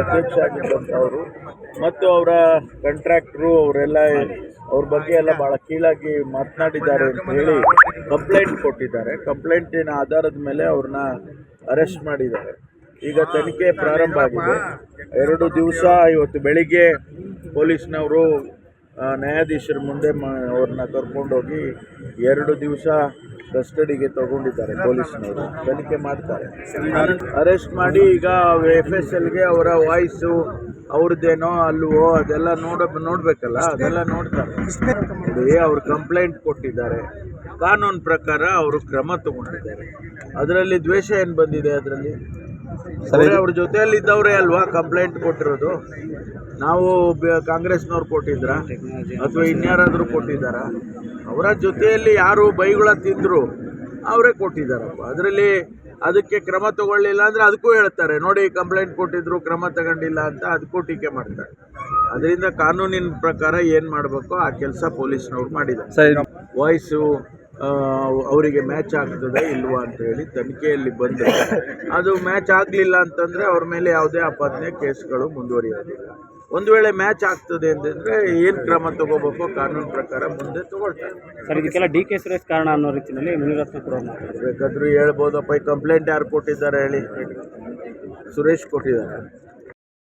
ಅಧ್ಯಕ್ಷ ಮತ್ತು ಅವರ ಕಾಂಟ್ರಾಕ್ಟ್ರು ಅವರೆಲ್ಲ ಅವ್ರ ಬಗ್ಗೆ ಎಲ್ಲ ಭಾಳ ಕೀಳಾಗಿ ಮಾತನಾಡಿದ್ದಾರೆ ಅಂತ ಹೇಳಿ ಕಂಪ್ಲೇಂಟ್ ಕೊಟ್ಟಿದ್ದಾರೆ. ಕಂಪ್ಲೇಂಟಿನ ಆಧಾರದ ಮೇಲೆ ಅವ್ರನ್ನ ಅರೆಸ್ಟ್ ಮಾಡಿದ್ದಾರೆ. ಈಗ ತನಿಖೆ ಪ್ರಾರಂಭ ಆಗಿದೆ. ಎರಡು ದಿವಸ ಇವತ್ತು ಬೆಳಿಗ್ಗೆ ಪೊಲೀಸ್ನವರು ನ್ಯಾಯಾಧೀಶರ ಮುಂದೆ ಅವ್ರನ್ನ ಕರ್ಕೊಂಡೋಗಿ ಎರಡು ದಿವಸ ಕಸ್ಟಡಿಗೆ ತಗೊಂಡಿದ್ದಾರೆ ಪೊಲೀಸ್ನವರು. ತನಿಖೆ ಮಾಡ್ತಾರೆ. ಅರೆಸ್ಟ್ ಮಾಡಿ ಈಗ ಎಫ್ ಎಸ್ ಎಲ್ಗೆ ಅವರ ವಾಯ್ಸು ಅವ್ರದ್ದೇನೋ ಅಲ್ವೋ ಅದೆಲ್ಲ ನೋಡ ನೋಡ್ಬೇಕಲ್ಲ ಅದೆಲ್ಲ ನೋಡ್ತಾರೆ. ನೋಡಿ ಅವ್ರು ಕಂಪ್ಲೇಂಟ್ ಕೊಟ್ಟಿದ್ದಾರೆ. ಕಾನೂನು ಪ್ರಕಾರ ಅವರು ಕ್ರಮ ತಗೊಂಡಿದ್ದಾರೆ. ಅದರಲ್ಲಿ ದ್ವೇಷ ಏನು ಬಂದಿದೆ ಅದರಲ್ಲಿ? ಅವ್ರ ಜೊತೆಯಲ್ಲಿ ಇದ್ದವರೇ ಅಲ್ವಾ ಕಂಪ್ಲೇಂಟ್ ಕೊಟ್ಟಿರೋದು? ನಾವು ಕಾಂಗ್ರೆಸ್ನವ್ರು ಕೊಟ್ಟಿದ್ರ? ಅಥವಾ ಇನ್ಯಾರಾದರೂ ಕೊಟ್ಟಿದ್ದಾರ? ಅವರ ಜೊತೆಯಲ್ಲಿ ಯಾರು ಬೈಗುಳ ತಿಂದ್ರು ಅವರೇ ಕೊಟ್ಟಿದ್ದಾರಪ್ಪ. ಅದರಲ್ಲಿ ಅದಕ್ಕೆ ಕ್ರಮ ತಗೊಳ್ಳಿಲ್ಲ ಅಂದ್ರೆ ಅದಕ್ಕೂ ಹೇಳ್ತಾರೆ ನೋಡಿ ಕಂಪ್ಲೇಂಟ್ ಕೊಟ್ಟಿದ್ರು ಕ್ರಮ ತಗೊಂಡಿಲ್ಲ ಅಂತ ಅದಕ್ಕೂ ಟೀಕೆ ಮಾಡ್ತಾರೆ. ಅದರಿಂದ ಕಾನೂನಿನ ಪ್ರಕಾರ ಏನು ಮಾಡಬೇಕು? ಆ ಕೆಲಸ ಪೊಲೀಸ್ನವ್ರು ಮಾಡಿದ್ದಾರೆ. ಸರ್. ವಾಯ್ಸು ಅವರಿಗೆ ಮ್ಯಾಚ್ ಆಗ್ತದೆ ಇಲ್ವಾ ಅಂತ ಹೇಳಿ ತನಿಖೆಯಲ್ಲಿ ಬಂದರೆ. ಅದು ಮ್ಯಾಚ್ ಆಗಲಿಲ್ಲ ಅಂತಂದರೆ ಅವ್ರ ಮೇಲೆ ಯಾವುದೇ ಆಪಾದನೆ ಕೇಸ್ಗಳು ಮುಂದುವರಿಯೋದಿಲ್ಲ. ಒಂದು ವೇಳೆ ಮ್ಯಾಚ್ ಆಗ್ತದೆ ಅಂತಂದರೆ ಏನು ಕ್ರಮ ತಗೋಬೇಕು ಕಾನೂನು ಪ್ರಕಾರ ಮುಂದೆ ತಗೊಳ್ತಾರೆ. ಸರ್ ಇದಕ್ಕೆಲ್ಲ ಡಿ ಕೆ ಸುರೇಶ್ ಕಾರಣ ಅನ್ನೋ ರೀತಿಯಲ್ಲಿ ಮುನಿರತ್ನ ಕೂಡ ಬೇಕಾದ್ರೂ ಹೇಳ್ಬೋದಪ್ಪ ಈ ಕಂಪ್ಲೇಂಟ್ ಯಾರು ಕೊಟ್ಟಿದ್ದಾರೆ ಹೇಳಿ. ಸುರೇಶ್ ಕೊಟ್ಟಿದ್ದಾರೆ.